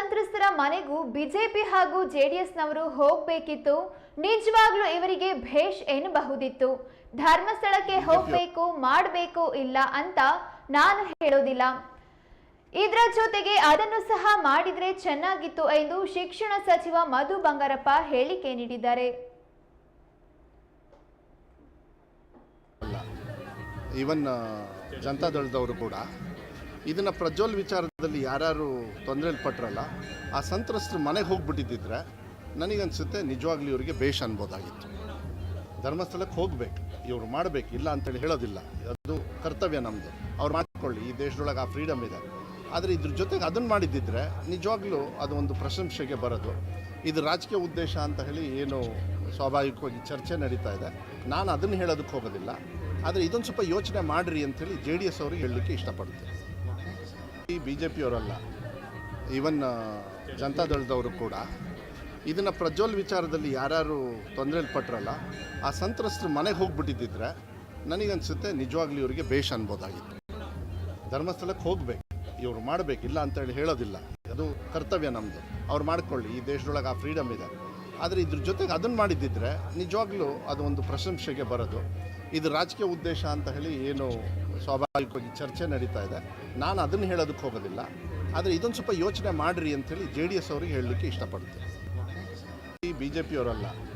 ಸಂತ್ರಸ್ತರ ಮನೆಗೂ ಬಿಜೆಪಿ ಹಾಗೂ ಜೆಡಿಎಸ್ನವರು ಹೋಗ್ಬೇಕಿತ್ತು. ನಿಜವಾಗ್ಲೂ ಇವರಿಗೆ ಭೇಷ್ ಎನ್ನಬಹುದಿತ್ತು. ಧರ್ಮಸ್ಥಳಕ್ಕೆ ಹೋಗ್ಬೇಕು ಮಾಡಬೇಕು ಇಲ್ಲ ಅಂತ ನಾನು ಹೇಳೋದಿಲ್ಲ. ಇದರ ಜೊತೆಗೆ ಅದನ್ನು ಸಹ ಮಾಡಿದ್ರೆ ಚೆನ್ನಾಗಿತ್ತು ಎಂದು ಶಿಕ್ಷಣ ಸಚಿವ ಮಧು ಬಂಗಾರಪ್ಪ ಹೇಳಿಕೆ ನೀಡಿದ್ದಾರೆ. ಈವನ್ ಜನತಾದಳದವರು ಕೂಡ ಇದನ್ನು ಪ್ರಜ್ವಲ್ ವಿಚಾರದಲ್ಲಿ ಯಾರ್ಯಾರು ತೊಂದರೆಯಲ್ಲಿ ಪಟ್ರಲ್ಲ ಆ ಸಂತ್ರಸ್ತರು ಮನೆಗೆ ಹೋಗ್ಬಿಟ್ಟಿದ್ದಿದ್ರೆ ನನಗನ್ಸುತ್ತೆ ನಿಜವಾಗ್ಲೂ ಇವರಿಗೆ ಭೇಷ್ ಅನ್ಬೋದಾಗಿತ್ತು. ಧರ್ಮಸ್ಥಳಕ್ಕೆ ಹೋಗ್ಬೇಕು, ಇವರು ಮಾಡಬೇಕು, ಇಲ್ಲ ಅಂತೇಳಿ ಹೇಳೋದಿಲ್ಲ. ಅದು ಕರ್ತವ್ಯ ನಮ್ಮದು ಅವ್ರು ಮಾಡಿಕೊಳ್ಳಿ, ಈ ದೇಶದೊಳಗೆ ಆ ಫ್ರೀಡಮ್ ಇದೆ. ಆದರೆ ಇದ್ರ ಜೊತೆಗೆ ಅದನ್ನು ಮಾಡಿದ್ದಿದ್ರೆ ನಿಜವಾಗ್ಲೂ ಅದು ಒಂದು ಪ್ರಶಂಸೆಗೆ ಬರೋದು. ಇದು ರಾಜಕೀಯ ಉದ್ದೇಶ ಅಂತ ಹೇಳಿ ಏನು ಸ್ವಾಭಾವಿಕವಾಗಿ ಚರ್ಚೆ ನಡೀತಾ ಇದೆ. ನಾನು ಅದನ್ನು ಹೇಳೋದಕ್ಕೆ ಹೋಗೋದಿಲ್ಲ. ಆದರೆ ಇದೊಂದು ಸ್ವಲ್ಪ ಯೋಚನೆ ಮಾಡಿರಿ ಅಂಥೇಳಿ ಜೆ ಡಿ ಎಸ್ ಅವ್ರಿಗೆ ಹೇಳಲಿಕ್ಕೆ ಇಷ್ಟಪಡ್ತೀನಿ. ಬಿ ಜೆ ಪಿಯವರಲ್ಲ ಈವನ್ ಜನತಾದಳದವರು ಕೂಡ, ಇದನ್ನು ಪ್ರಜ್ವಲ್ ವಿಚಾರದಲ್ಲಿ ಯಾರ್ಯಾರು ತೊಂದರೆಯಲ್ಲಿ ಪಟ್ಟರಲ್ಲ ಆ ಸಂತ್ರಸ್ತರು ಮನೆಗೆ ಹೋಗ್ಬಿಟ್ಟಿದ್ದಿದ್ರೆ ನನಗನ್ಸುತ್ತೆ ನಿಜವಾಗ್ಲೂ ಇವರಿಗೆ ಬೇಷ್ ಅನ್ಬೋದಾಗಿತ್ತು. ಧರ್ಮಸ್ಥಳಕ್ಕೆ ಹೋಗ್ಬೇಕು, ಇವರು ಮಾಡಬೇಕು, ಇಲ್ಲ ಅಂತೇಳಿ ಹೇಳೋದಿಲ್ಲ. ಅದು ಕರ್ತವ್ಯ ನಮ್ಮದು ಅವ್ರು ಮಾಡ್ಕೊಳ್ಳಿ, ಈ ದೇಶದೊಳಗೆ ಆ ಫ್ರೀಡಮ್ ಇದೆ. ಆದರೆ ಇದ್ರ ಜೊತೆಗೆ ಅದನ್ನು ಮಾಡಿದ್ದಿದ್ರೆ ನಿಜವಾಗ್ಲೂ ಅದು ಒಂದು ಪ್ರಶಂಸೆಗೆ ಬರೋದು. ಇದು ರಾಜಕೀಯ ಉದ್ದೇಶ ಅಂತ ಹೇಳಿ ಏನು ಸ್ವಾಭಾವಿಕವಾಗಿ ಚರ್ಚೆ ನಡೀತಾ ಇದೆ. ನಾನು ಅದನ್ನು ಹೇಳೋದಕ್ಕೆ ಹೋಗೋದಿಲ್ಲ. ಆದರೆ ಇದೊಂದು ಸ್ವಲ್ಪ ಯೋಚನೆ ಮಾಡಿರಿ ಅಂಥೇಳಿ ಜೆ ಡಿ ಎಸ್ ಅವ್ರಿಗೆ ಹೇಳಲಿಕ್ಕೆ ಇಷ್ಟಪಡ್ತೀನಿ. ಈ ಬಿ ಜೆ ಪಿಯವರಲ್ಲ